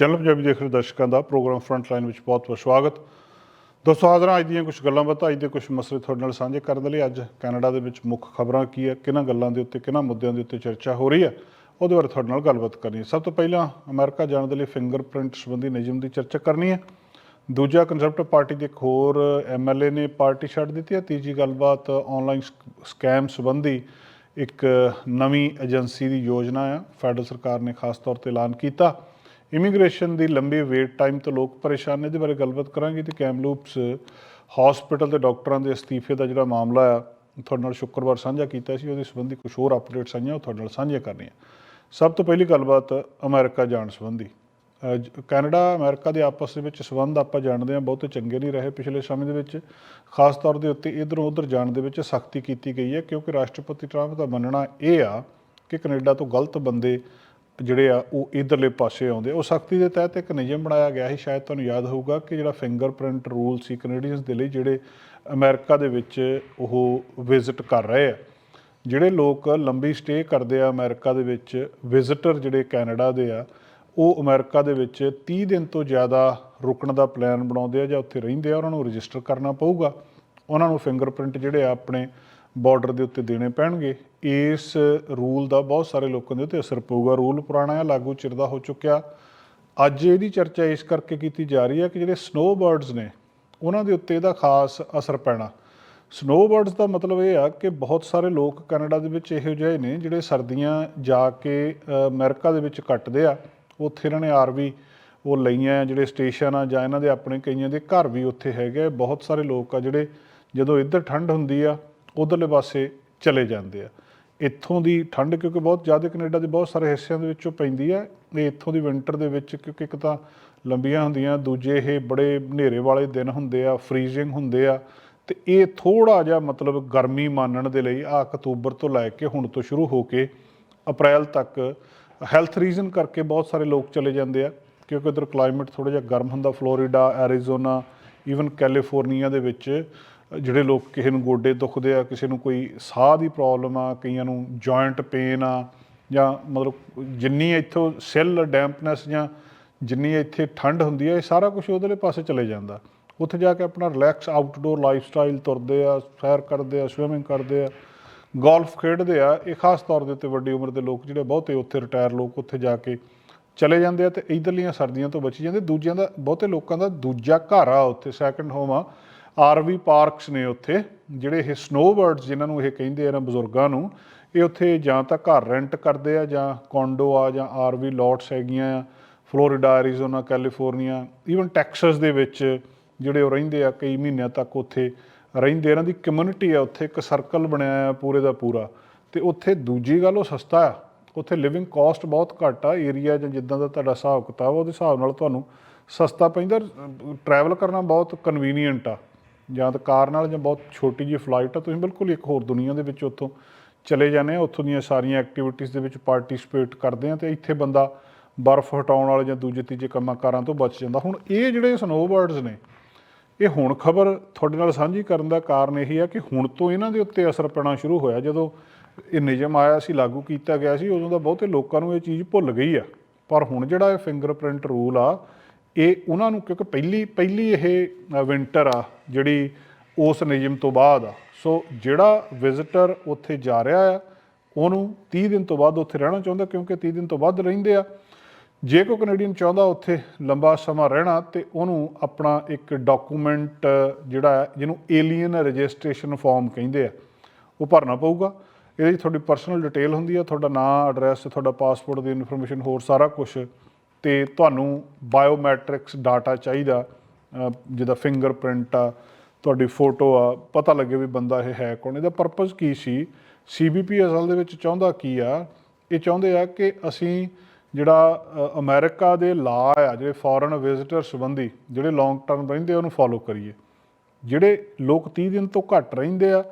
Channel Punjabi ਦੇਖ ਰਹੇ ਦਰਸ਼ਕਾਂ ਦਾ ਪ੍ਰੋਗਰਾਮ ਫਰੰਟ ਲਾਈਨ ਵਿੱਚ ਬਹੁਤ ਬਹੁਤ ਸਵਾਗਤ। ਦੋਸਤੋ, ਹਾਜ਼ਰਾਂ ਅੱਜ ਦੀਆਂ ਕੁਝ ਗੱਲਾਂ ਬਾਤਾਂ, ਅੱਜ ਦੇ ਕੁਝ ਮਸਲੇ ਤੁਹਾਡੇ ਨਾਲ ਸਾਂਝੇ ਕਰਨ ਦੇ ਲਈ ਅੱਜ ਕੈਨੇਡਾ ਦੇ ਵਿੱਚ ਮੁੱਖ ਖਬਰਾਂ ਕੀ ਹੈ, ਕਿਹਨਾਂ ਗੱਲਾਂ ਦੇ ਉੱਤੇ, ਕਿਹਨਾਂ ਮੁੱਦਿਆਂ ਦੇ ਉੱਤੇ ਚਰਚਾ ਹੋ ਰਹੀ ਹੈ, ਉਹਦੇ ਬਾਰੇ ਤੁਹਾਡੇ ਨਾਲ ਗੱਲਬਾਤ ਕਰਨੀ ਹੈ। ਸਭ ਤੋਂ ਪਹਿਲਾਂ ਅਮਰੀਕਾ ਜਾਣ ਦੇ ਲਈ ਫਿੰਗਰਪ੍ਰਿੰਟ ਸੰਬੰਧੀ ਨਿਯਮ ਦੀ ਚਰਚਾ ਕਰਨੀ ਹੈ। ਦੂਜਾ ਕੰਜ਼ਰਵੇਟਿਵ ਪਾਰਟੀ ਦੇ ਇੱਕ ਹੋਰ ਐਮਐਲਏ ਨੇ ਪਾਰਟੀ ਛੱਡ ਦਿੱਤੀ ਹੈ। ਤੀਜੀ ਗੱਲਬਾਤ ਆਨਲਾਈਨ ਸਕੈਮ ਸੰਬੰਧੀ ਇੱਕ ਨਵੀਂ ਏਜੰਸੀ ਦੀ ਯੋਜਨਾ ਆ। ਫੈਡਰਲ ਸਰਕਾਰ ਨੇ ਖਾਸ ਤੌਰ ਤੇ ਐਲਾਨ ਕੀਤਾ। ਇਮੀਗ੍ਰੇਸ਼ਨ ਦੀ ਲੰਬੀ ਵੇਟ ਟਾਈਮ ਤੋਂ ਲੋਕ ਪਰੇਸ਼ਾਨ ਨੇ ਇਹਦੇ ਬਾਰੇ ਗੱਲਬਾਤ ਕਰਾਂਗੇ ਤੇ ਕੈਮਲੂਪਸ ਹਸਪੀਟਲ ਦੇ ਡਾਕਟਰਾਂ ਦੇ ਅਸਤੀਫੇ ਦਾ ਜਿਹੜਾ ਮਾਮਲਾ ਆ, ਤੁਹਾਡੇ ਨਾਲ ਸ਼ੁੱਕਰਵਾਰ ਸਾਂਝਾ ਕੀਤਾ ਸੀ, ਉਹਦੇ ਸੰਬੰਧੀ ਕੁਝ ਹੋਰ ਅਪਡੇਟਸ ਆਈਆਂ, ਉਹ ਤੁਹਾਡੇ ਨਾਲ ਸਾਂਝੀਆਂ ਕਰਨੀਆਂ। ਸਭ ਤੋਂ ਪਹਿਲੀ ਗੱਲਬਾਤ ਅਮਰੀਕਾ ਜਾਣ ਸੰਬੰਧੀ। ਕੈਨੇਡਾ, ਅਮਰੀਕਾ ਦੇ ਆਪਸ ਦੇ ਵਿੱਚ ਸਬੰਧ ਆਪਾਂ ਜਾਣਦੇ ਹਾਂ ਬਹੁਤੇ ਚੰਗੇ ਨਹੀਂ ਰਹੇ ਪਿਛਲੇ ਸਮੇਂ ਦੇ ਵਿੱਚ। ਖਾਸ ਤੌਰ ਦੇ ਉੱਤੇ ਇਧਰੋਂ ਉਧਰ ਜਾਣ ਦੇ ਵਿੱਚ ਸਖਤੀ ਕੀਤੀ ਗਈ ਹੈ, ਕਿਉਂਕਿ ਰਾਸ਼ਟਰਪਤੀ ਟਰੰਪ ਦਾ ਮੰਨਣਾ ਇਹ ਆ ਕਿ ਕੈਨੇਡਾ ਤੋਂ ਗਲਤ ਬੰਦੇ ਜਿਹੜੇ ਆ, ਉਹ ਇਧਰਲੇ ਪਾਸੇ ਆਉਂਦੇ। ਉਹ ਸਖਤੀ ਦੇ ਤਹਿਤ ਇੱਕ ਨਿਯਮ ਬਣਾਇਆ ਗਿਆ ਸੀ। ਸ਼ਾਇਦ ਤੁਹਾਨੂੰ ਯਾਦ ਹੋਊਗਾ ਕਿ ਜਿਹੜਾ ਫਿੰਗਰਪ੍ਰਿੰਟ ਰੂਲ ਸੀ ਕੈਨੇਡੀਅਨਸ ਦੇ ਲਈ, ਜਿਹੜੇ ਅਮਰੀਕਾ ਦੇ ਵਿੱਚ ਉਹ ਵਿਜ਼ਿਟ ਕਰ ਰਹੇ ਆ। ਜਿਹੜੇ ਲੋਕ ਲੰਬੀ ਸਟੇ ਕਰਦੇ ਆ ਅਮਰੀਕਾ ਦੇ ਵਿੱਚ ਵਿਜ਼ਿਟਰ ਜਿਹੜੇ ਕੈਨੇਡਾ ਦੇ ਆ, ਉਹ ਅਮਰੀਕਾ ਦੇ ਵਿੱਚ 30 ਦਿਨ ਤੋਂ ਜ਼ਿਆਦਾ ਰੁਕਣ ਦਾ ਪਲਾਨ ਬਣਾਉਂਦੇ ਆ ਜਾਂ ਉੱਥੇ ਰਹਿੰਦੇ ਆ। ਉਹਨਾਂ ਨੂੰ ਰਜਿਸਟਰ ਕਰਨਾ ਪਊਗਾ। ਉਹਨਾਂ ਨੂੰ ਫਿੰਗਰਪ੍ਰਿੰਟ ਜਿਹੜੇ ਆ ਆਪਣੇ ਬਾਰਡਰ ਦੇ ਉੱਤੇ ਦੇਣੇ ਪੈਣਗੇ। ਇਸ ਰੂਲ ਦਾ ਬਹੁਤ ਸਾਰੇ ਲੋਕਾਂ ਦੇ ਉੱਤੇ ਅਸਰ ਪਊਗਾ। ਰੂਲ ਪੁਰਾਣਾ ਹੈ ਲਾਗੂ ਚਿਰ ਦਾ ਹੋ ਚੁੱਕਿਆ। ਅੱਜ ਇਹਦੀ ਚਰਚਾ ਇਸ ਕਰਕੇ ਕੀਤੀ ਜਾ ਰਹੀ ਹੈ ਕਿ ਜਿਹੜੇ ਸਨੋਬਰਡਸ ਨੇ ਉਹਨਾਂ ਦੇ ਉੱਤੇ ਇਹਦਾ ਖਾਸ ਅਸਰ ਪੈਣਾ। ਸਨੋਬਰਡਸ ਦਾ ਮਤਲਬ ਇਹ ਆ ਕਿ ਬਹੁਤ ਸਾਰੇ ਲੋਕ ਕੈਨੇਡਾ ਦੇ ਵਿੱਚ ਇਹੋ ਜਿਹੇ ਨੇ ਜਿਹੜੇ ਸਰਦੀਆਂ ਜਾ ਕੇ ਅ, ਅਮਰੀਕਾ ਦੇ ਵਿੱਚ ਕੱਟਦੇ ਆ। ਉੱਥੇ ਇਹਨਾਂ ਨੇ ਆਰਵੀ ਉਹ ਲਈਆਂ ਜਿਹੜੇ ਸਟੇਸ਼ਨ ਆ ਜਾਂ ਇਹਨਾਂ ਦੇ ਆਪਣੇ ਕਈਆਂ ਦੇ ਘਰ ਵੀ ਉੱਥੇ ਹੈਗੇ ਆ। ਬਹੁਤ ਸਾਰੇ ਲੋਕ ਆ ਜਿਹੜੇ ਜਦੋਂ ਇੱਧਰ ਠੰਡ ਹੁੰਦੀ ਆ ਉਧਰਲੇ ਪਾਸੇ ਚਲੇ ਜਾਂਦੇ ਆ। ਇੱਥੋਂ ਦੀ ਠੰਡ, ਕਿਉਂਕਿ ਬਹੁਤ ਜ਼ਿਆਦਾ ਕੈਨੇਡਾ ਦੇ ਬਹੁਤ ਸਾਰੇ ਹਿੱਸਿਆਂ ਦੇ ਵਿੱਚੋਂ ਪੈਂਦੀ ਹੈ, ਇਹ ਇੱਥੋਂ ਦੀ ਵਿੰਟਰ ਦੇ ਵਿੱਚ, ਕਿਉਂਕਿ ਇੱਕ ਤਾਂ ਲੰਬੀਆਂ ਹੁੰਦੀਆਂ, ਦੂਜੇ ਇਹ ਬੜੇ ਹਨੇਰੇ ਵਾਲੇ ਦਿਨ ਹੁੰਦੇ ਆ ਫ੍ਰੀਜ਼ਿੰਗ ਹੁੰਦੇ ਆ, ਤੇ ਇਹ ਥੋੜਾ ਜਿਹਾ ਮਤਲਬ ਗਰਮੀ ਮਾਨਣ ਦੇ ਲਈ ਆ ਅਕਤੂਬਰ ਤੋਂ ਲੈ ਕੇ ਹੁਣ ਤੋਂ ਸ਼ੁਰੂ ਹੋ ਕੇ ਅਪ੍ਰੈਲ ਤੱਕ ਹੈਲਥ ਰੀਜ਼ਨ ਕਰਕੇ ਬਹੁਤ ਸਾਰੇ ਲੋਕ ਚਲੇ ਜਾਂਦੇ ਆ, ਕਿਉਂਕਿ ਉਧਰ ਕਲਾਈਮੇਟ ਥੋੜਾ ਜਿਹਾ ਗਰਮ ਹੁੰਦਾ, ਫਲੋਰੀਡਾ, ਐਰੀਜ਼ੋਨਾ ਈਵਨ ਕੈਲੀਫੋਰਨੀਆ ਦੇ ਵਿੱਚ ਜਿਹੜੇ ਲੋਕ ਕਿਸੇ ਨੂੰ ਗੋਡੇ ਦੁਖਦੇ ਆ, ਕਿਸੇ ਨੂੰ ਕੋਈ ਸਾਹ ਦੀ ਪ੍ਰੋਬਲਮ ਆ, ਕਈਆਂ ਨੂੰ ਜੁਆਇੰਟ ਪੇਨ ਆ, ਜਾਂ ਮਤਲਬ ਜਿੰਨੀ ਇੱਥੋਂ ਸੈੱਲ ਡੈਂਪਨੈਸ ਜਾਂ ਜਿੰਨੀ ਇੱਥੇ ਠੰਡ ਹੁੰਦੀ ਹੈ ਇਹ ਸਾਰਾ ਕੁਝ ਉਹਦੇ ਪਾਸੇ ਚਲੇ ਜਾਂਦਾ। ਉੱਥੇ ਜਾ ਕੇ ਆਪਣਾ ਰਿਲੈਕਸ ਆਊਟਡੋਰ ਲਾਈਫ ਸਟਾਈਲ ਤੁਰਦੇ ਆ, ਸੈਰ ਕਰਦੇ ਆ ਸਵਿਮਿੰਗ ਕਰਦੇ ਆ ਗੋਲਫ ਖੇਡਦੇ ਆ, ਇਹ ਖਾਸ ਤੌਰ ਦੇ ਉੱਤੇ ਵੱਡੀ ਉਮਰ ਦੇ ਲੋਕ ਜਿਹੜੇ ਬਹੁਤੇ ਉੱਥੇ ਰਿਟਾਇਰ ਲੋਕ ਉੱਥੇ ਜਾ ਕੇ ਚਲੇ ਜਾਂਦੇ ਆ ਤੇ ਇਧਰਲੀਆਂ ਸਰਦੀਆਂ ਤੋਂ ਬਚੀ ਜਾਂਦੇ, ਦੂਜਿਆਂ ਦਾ, ਬਹੁਤੇ ਲੋਕਾਂ ਦਾ ਦੂਜਾ ਘਰ ਆ ਉੱਥੇ ਸੈਕੰਡ ਹੋਮ ਆ। ਆਰਵੀ ਪਾਰਕਸ ਨੇ ਉੱਥੇ, ਜਿਹੜੇ ਇਹ ਸਨੋਬਰਡਸ ਜਿਨ੍ਹਾਂ ਨੂੰ ਇਹ ਕਹਿੰਦੇ ਆ ਨਾ ਬਜ਼ੁਰਗਾਂ ਨੂੰ, ਇਹ ਉੱਥੇ ਜਾਂ ਤਾਂ ਘਰ ਰੈਂਟ ਕਰਦੇ ਆ ਜਾਂ ਕੋਂਡੋ ਆ ਜਾਂ ਆਰਵੀ ਲੋਟਸ ਹੈਗੀਆਂ ਆ Florida Arizona California even Texas ਦੇ ਵਿੱਚ ਜਿਹੜੇ ਉਹ ਰਹਿੰਦੇ ਆ, ਕਈ ਮਹੀਨਿਆਂ ਤੱਕ ਉੱਥੇ ਰਹਿੰਦੇ ਇਹਨਾਂ ਦੀ ਕਮਿਊਨਿਟੀ ਆ, ਉੱਥੇ ਇੱਕ ਸਰਕਲ ਬਣਿਆ ਆ ਪੂਰੇ ਦਾ ਪੂਰਾ। ਤੇ ਉੱਥੇ ਦੂਜੀ ਗੱਲ ਉਹ ਸਸਤਾ ਆ, ਉੱਥੇ ਲਿਵਿੰਗ ਕਾਸਟ ਬਹੁਤ ਘੱਟ ਆ ਏਰੀਆ ਜਾਂ ਜਿੱਦਾਂ ਦਾ ਤੁਹਾਡਾ ਹਿਸਾਬ ਕਿਤਾਬ ਉਹਦੇ ਹਿਸਾਬ ਨਾਲ ਤੁਹਾਨੂੰ ਸਸਤਾ ਪੈਂਦਾ ਟਰੈਵਲ ਕਰਨਾ ਬਹੁਤ ਕਨਵੀਨੀਅੰਟ ਆ। ਜਾਂ ਤਾਂ ਕਾਰ ਨਾਲ ਜਾਂ ਬਹੁਤ ਛੋਟੀ ਜਿਹੀ ਫਲਾਈਟ ਆ, ਤੁਸੀਂ ਬਿਲਕੁਲ ਇੱਕ ਹੋਰ ਦੁਨੀਆ ਦੇ ਵਿੱਚ ਉੱਥੋਂ ਚਲੇ ਜਾਂਦੇ ਆ, ਉੱਥੋਂ ਦੀਆਂ ਸਾਰੀਆਂ ਐਕਟੀਵਿਟੀਜ਼ ਦੇ ਵਿੱਚ ਪਾਰਟਿਸਿਪੇਟ ਕਰਦੇ ਆ ਤੇ ਇੱਥੇ ਬੰਦਾ ਬਰਫ਼ ਹਟਾਉਣ ਵਾਲੇ ਜਾਂ ਦੂਜੇ ਤੀਜੇ ਕੰਮਾਂ ਕਾਰਾਂ ਤੋਂ ਬਚ ਜਾਂਦਾ। ਹੁਣ ਇਹ ਜਿਹੜੇ ਸਨੋਬਰਡਸ ਨੇ, ਇਹ ਹੁਣ ਖਬਰ ਤੁਹਾਡੇ ਨਾਲ ਸਾਂਝੀ ਕਰਨ ਦਾ ਕਾਰਨ ਇਹੀ ਹੈ ਕਿ ਹੁਣ ਤੋਂ ਇਹਨਾਂ ਦੇ ਉੱਤੇ ਅਸਰ ਪੈਣਾ ਸ਼ੁਰੂ ਹੋਇਆ। ਜਦੋਂ ਇਹ ਨਿਯਮ ਆਇਆ ਸੀ, ਲਾਗੂ ਕੀਤਾ ਗਿਆ ਸੀ, ਉਦੋਂ ਦਾ ਬਹੁਤੇ ਲੋਕਾਂ ਨੂੰ ਇਹ ਚੀਜ਼ ਭੁੱਲ ਗਈ ਆ। ਪਰ ਹੁਣ ਜਿਹੜਾ ਇਹ ਫਿੰਗਰਪ੍ਰਿੰਟ ਰੂਲ ਆ ਇਹ ਉਹਨਾਂ ਨੂੰ ਕਿਉਂਕਿ ਪਹਿਲੀ ਪਹਿਲੀ ਇਹ ਵਿੰਟਰ ਆ ਜਿਹੜੀ ਉਸ ਨਿਯਮ ਤੋਂ ਬਾਅਦ ਆ। ਸੋ ਜਿਹੜਾ ਵਿਜ਼ਿਟਰ ਉੱਥੇ ਜਾ ਰਿਹਾ ਆ, ਉਹਨੂੰ 30 ਦਿਨ ਤੋਂ ਬਾਅਦ ਉੱਥੇ ਰਹਿਣਾ ਚਾਹੁੰਦਾ ਕਿਉਂਕਿ 30 ਦਿਨ ਤੋਂ ਵੱਧ ਰਹਿੰਦੇ ਆ। ਜੇ ਕੋਈ ਕੈਨੇਡੀਅਨ ਚਾਹੁੰਦਾ ਉੱਥੇ ਲੰਬਾ ਸਮਾਂ ਰਹਿਣਾ ਤੇ ਉਹਨੂੰ ਆਪਣਾ ਇੱਕ ਡਾਕੂਮੈਂਟ ਜਿਹੜਾ ਜਿਹਨੂੰ ਏਲੀਅਨ ਰਜਿਸਟ੍ਰੇਸ਼ਨ ਫਾਰਮ ਕਹਿੰਦੇ ਆ, ਉਹ ਭਰਨਾ ਪਊਗਾ। ਇਹਦੇ 'ਚ ਤੁਹਾਡੀ ਪਰਸਨਲ ਡਿਟੇਲ ਹੁੰਦੀ ਆ, ਤੁਹਾਡਾ ਨਾਮ ਐਡਰੈਸ ਤੁਹਾਡਾ ਪਾਸਪੋਰਟ ਦੀ ਇਨਫੋਰਮੇਸ਼ਨ ਹੋਰ ਸਾਰਾ ਕੁਝ ਤੇ ਤੁਹਾਨੂੰ ਬਾਇਓਮੈਟ੍ਰਿਕਸ ਡਾਟਾ ਚਾਹੀਦਾ ਅਹ ਜਿਹਦਾ ਫਿੰਗਰਪ੍ਰਿੰਟ ਆ ਤੁਹਾਡੀ ਫੋਟੋ ਆ ਪਤਾ ਲੱਗੇ ਵੀ ਬੰਦਾ ਇਹ ਹੈ ਕੌਣ ਇਹਦਾ ਪਰਪਸ ਕੀ ਸੀ? ਸੀਬੀਪੀ ਅਸਲ ਦੇ ਵਿੱਚ ਚਾਹੁੰਦਾ ਕੀ ਆ? ਇਹ ਚਾਹੁੰਦੇ ਆ ਕਿ ਅਸੀਂ ਜਿਹੜਾ ਅ, ਅਮਰੀਕਾ ਦੇ ਲਾ ਆ ਜਿਹੜੇ ਫੋਰਨ ਵਿਜ਼ਿਟਰ ਸੰਬੰਧੀ ਜਿਹੜੇ ਲੌਂਗ ਟਰਮ ਰਹਿੰਦੇ ਆ ਉਹਨੂੰ ਫੋਲੋ ਕਰੀਏ। ਜਿਹੜੇ ਲੋਕ 30 ਦਿਨ ਤੋਂ ਘੱਟ ਰਹਿੰਦੇ ਆ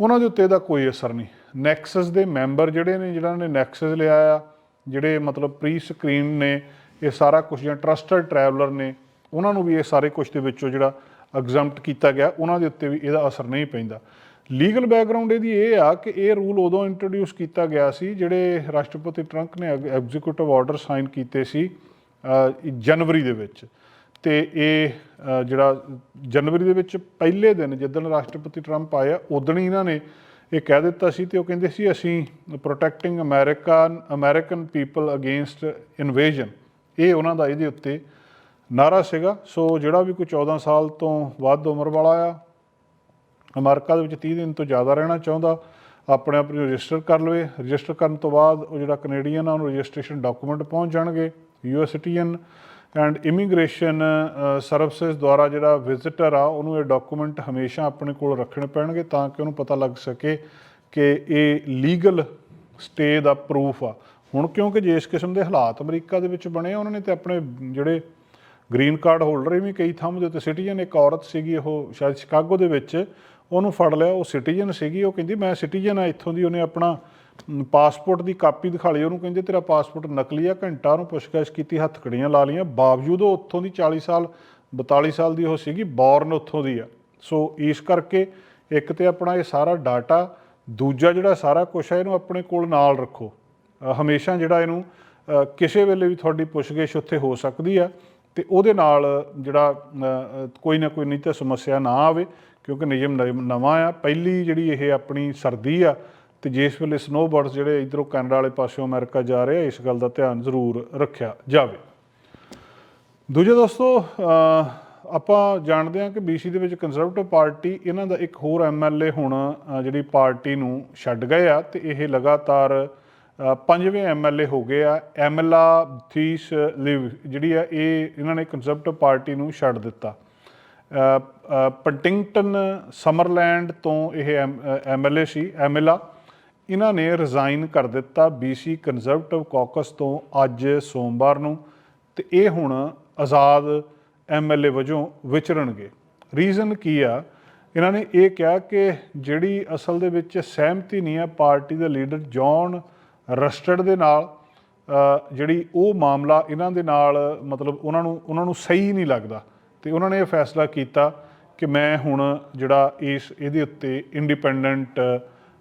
ਉਹਨਾਂ ਦੇ ਉੱਤੇ ਇਹਦਾ ਕੋਈ ਅਸਰ ਨਹੀਂ। ਨੈਕਸਸ ਦੇ ਮੈਂਬਰ ਜਿਹੜੇ ਨੇ ਜਿਹੜਾ ਨੇ ਨੈਕਸਸ ਲਿਆ ਆ ਜਿਹੜੇ ਮਤਲਬ ਪ੍ਰੀ ਸਕਰੀਨ ਨੇ, ਇਹ ਸਾਰਾ ਕੁਝ ਜਾਂ ਟਰਸਟਡ ਟਰੈਵਲਰ ਨੇ, ਉਹਨਾਂ ਨੂੰ ਵੀ ਇਹ ਸਾਰੇ ਕੁਝ ਦੇ ਵਿੱਚੋਂ ਜਿਹੜਾ ਐਗਜ਼ੈਂਪਟ ਕੀਤਾ ਗਿਆ, ਉਹਨਾਂ ਦੇ ਉੱਤੇ ਵੀ ਇਹਦਾ ਅਸਰ ਨਹੀਂ ਪੈਂਦਾ। ਲੀਗਲ ਬੈਕਗ੍ਰਾਉਂਡ ਇਹਦੀ ਇਹ ਆ ਕਿ ਇਹ ਰੂਲ ਉਦੋਂ ਇੰਟਰੋਡਿਊਸ ਕੀਤਾ ਗਿਆ ਸੀ, ਜਿਹੜੇ ਰਾਸ਼ਟਰਪਤੀ ਟਰੰਪ ਨੇ ਐਗਜ਼ੀਕਿਊਟਿਵ ਆਰਡਰ ਸਾਈਨ ਕੀਤੇ ਸੀ ਜਨਵਰੀ ਦੇ ਵਿੱਚ। ਤੇ ਇਹ ਜਿਹੜਾ ਜਨਵਰੀ ਦੇ ਵਿੱਚ ਪਹਿਲੇ ਦਿਨ ਜਿੱਦਣ ਰਾਸ਼ਟਰਪਤੀ ਟਰੰਪ ਆਇਆ ਉਦੋਂ ਹੀ ਇਹਨਾਂ ਨੇ ਇਹ ਕਹਿ ਦਿੱਤਾ ਸੀ ਤੇ ਉਹ ਕਹਿੰਦੇ ਸੀ, ਅਸੀਂ protecting American American people against invasion ਇਹ ਉਹਨਾਂ ਦਾ ਇਹਦੇ ਉੱਤੇ ਨਾਰਾ ਸੀਗਾ। ਸੋ ਜਿਹੜਾ ਵੀ ਕੋਈ 14 ਸਾਲ ਤੋਂ ਵੱਧ ਉਮਰ ਵਾਲਾ ਆ, ਅਮਰੀਕਾ ਦੇ ਵਿੱਚ 30 ਦਿਨ ਤੋਂ ਜ਼ਿਆਦਾ ਰਹਿਣਾ ਚਾਹੁੰਦਾ, ਆਪਣੇ ਆਪ ਨੂੰ ਰਜਿਸਟਰ ਕਰ ਲਵੇ। ਰਜਿਸਟਰ ਕਰਨ ਤੋਂ ਬਾਅਦ ਉਹ ਜਿਹੜਾ ਕੈਨੇਡੀਅਨ ਆ, ਉਹਨੂੰ ਰਜਿਸਟ੍ਰੇਸ਼ਨ ਡਾਕੂਮੈਂਟ ਪਹੁੰਚ ਜਾਣਗੇ। US citizen and immigration services ਦੁਆਰਾ ਜਿਹੜਾ ਵਿਜ਼ਿਟਰ ਆ, ਉਹਨੂੰ ਇਹ ਡਾਕੂਮੈਂਟ ਹਮੇਸ਼ਾ ਆਪਣੇ ਕੋਲ ਰੱਖਣੇ ਪੈਣਗੇ ਤਾਂ ਕਿ ਉਹਨੂੰ ਪਤਾ ਲੱਗ ਸਕੇ ਕਿ ਇਹ ਲੀਗਲ ਸਟੇ ਦਾ ਪ੍ਰੂਫ ਆ। ਹੁਣ ਕਿਉਂਕਿ ਜੇ ਇਸ ਕਿਸਮ ਦੇ ਹਾਲਾਤ ਅਮਰੀਕਾ ਦੇ ਵਿੱਚ ਬਣੇ ਉਹਨਾਂ ਨੇ ਤੇ ਆਪਣੇ ਜਿਹੜੇ ਗ੍ਰੀਨ ਕਾਰਡ ਹੋਲਡਰ ਵੀ ਕਈ ਥਾਂ ਦੇ ਉੱਤੇ ਸਿਟੀਜ਼ਨ ਇੱਕ ਔਰਤ ਸੀਗੀ ਉਹ ਸ਼ਾਇਦ ਸ਼ਿਕਾਗੋ ਦੇ ਵਿੱਚ, ਉਹਨੂੰ ਫੜ ਲਿਆ, ਉਹ ਸਿਟੀਜ਼ਨ ਸੀਗੀ, ਉਹ ਕਹਿੰਦੀ, ਮੈਂ ਸਿਟੀਜ਼ਨ ਆ, ਇੱਥੋਂ ਦੀ ਉਹਨੇ ਆਪਣਾ ਪਾਸਪੋਰਟ ਦੀ ਕਾਪੀ ਦਿਖਾ ਲਈ, ਉਹਨੂੰ ਕਹਿੰਦੇ ਤੇਰਾ ਪਾਸਪੋਰਟ ਨਕਲੀ ਆ, ਘੰਟਾ ਉਹਨੂੰ ਪੁੱਛਗਿੱਛ ਕੀਤੀ ਹੱਥਕੜੀਆਂ ਲਾ ਲਈਆਂ। ਬਾਵਜੂਦ ਉਹ ਉੱਥੋਂ ਦੀ 40 ਸਾਲ 42 ਸਾਲ ਦੀ ਉਹ ਸੀਗੀ ਬੌਰਨ ਉੱਥੋਂ ਦੀ ਆ। ਸੋ ਇਸ ਕਰਕੇ ਇੱਕ ਤੇ ਆਪਣਾ ਇਹ ਸਾਰਾ ਡਾਟਾ ਦੂਜਾ ਜਿਹੜਾ ਸਾਰਾ ਕੁਝ ਹੈ ਇਹਨੂੰ ਆਪਣੇ ਕੋਲ ਨਾਲ ਰੱਖੋ। ਹਮੇਸ਼ਾ ਜਿਹੜਾ ਇਹਨੂੰ ਕਿਸੇ ਵੇਲੇ ਵੀ ਤੁਹਾਡੀ ਪੁੱਛਗਿੱਛ ਉੱਥੇ ਹੋ ਸਕਦੀ ਆ, ਤੇ ਉਹਦੇ ਨਾਲ ਜਿਹੜਾ ਕੋਈ ਨਾ ਕੋਈ ਨਹੀਂ ਤਾਂ ਸਮੱਸਿਆ ਨਾ ਆਵੇ, ਕਿਉਂਕਿ ਨਿਯਮ ਨਵ- ਨਵਾਂ ਆ। ਪਹਿਲੀ ਜਿਹੜੀ ਇਹ ਆਪਣੀ ਸਰਦੀ ਆ ਤੇ ਜਿਸ ਵੇਲੇ ਸਨੋਬਰਡਸ ਜਿਹੜੇ ਇਧਰੋਂ ਕੈਨੇਡਾ ਵਾਲੇ ਪਾਸਿਓਂ ਅਮਰੀਕਾ ਜਾ ਰਹੇ ਇਸ ਗੱਲ ਦਾ ਧਿਆਨ ਜ਼ਰੂਰ ਰੱਖਿਆ ਜਾਵੇ। ਦੂਜੇ ਦੋਸਤੋ ਆਪਾਂ ਜਾਣਦੇ ਹਾਂ ਕਿ BC ਦੇ ਵਿੱਚ ਕੰਜ਼ਰਵੇਟਿਵ ਪਾਰਟੀ ਇਹਨਾਂ ਦਾ ਇੱਕ ਹੋਰ ਐਮਐਲਏ ਹੁਣ ਜਿਹੜੀ ਪਾਰਟੀ ਨੂੰ ਛੱਡ ਗਏ ਆ ਤੇ ਇਹ ਲਗਾਤਾਰ ਅ, ਪੰਜਵੇਂ ਐਮਐਲਏ ਹੋ ਗਏ ਆ। ਐਮਲਾ ਥੀਸ ਲਿਵ ਜਿਹੜੀ ਆ ਇਹ ਇਹਨਾਂ ਨੇ ਕੰਜ਼ਰਵੇਟਿਵ ਪਾਰਟੀ ਨੂੰ ਛੱਡ ਦਿੱਤਾ। ਅ, ਪੰਟਿੰਗਟਨ ਸਮਰਲੈਂਡ ਤੋਂ ਇਹ ਐਮਐਲਏ ਸੀ ਐਮਲਾ ਇਹਨਾਂ ਨੇ ਰਿਜ਼ਾਈਨ ਕਰ ਦਿੱਤਾ BC ਕੰਜ਼ਰਵੇਟਿਵ ਕਾਕਸ ਤੋਂ ਅੱਜ ਸੋਮਵਾਰ ਨੂੰ ਤੇ ਇਹ ਹੁਣ ਆਜ਼ਾਦ ਐਮਐਲਏ ਵਜੋਂ ਵਿਚਰਨਗੇ। ਰੀਜ਼ਨ ਕੀ ਆ? ਇਹਨਾਂ ਨੇ ਇਹ ਕਿਹਾ ਕਿ ਜਿਹੜੀ ਅਸਲ ਦੇ ਵਿੱਚ ਸਹਿਮਤੀ ਨਹੀਂ ਹੈ ਪਾਰਟੀ ਦੇ ਲੀਡਰ ਜੌਨ ਰਸਟਡ ਦੇ ਨਾਲ ਜਿਹੜੀ ਉਹ ਮਾਮਲਾ ਇਹਨਾਂ ਦੇ ਨਾਲ ਮਤਲਬ ਉਹਨਾਂ ਨੂੰ ਉਹਨਾਂ ਨੂੰ ਸਹੀ ਨਹੀਂ ਲੱਗਦਾ। ਤੇ ਉਹਨਾਂ ਨੇ ਇਹ ਫੈਸਲਾ ਕੀਤਾ ਕਿ ਮੈਂ ਹੁਣ ਜਿਹੜਾ ਇਸ, ਇਹਦੇ ਉੱਤੇ ਇੰਡੀਪੈਂਡੈਂਟ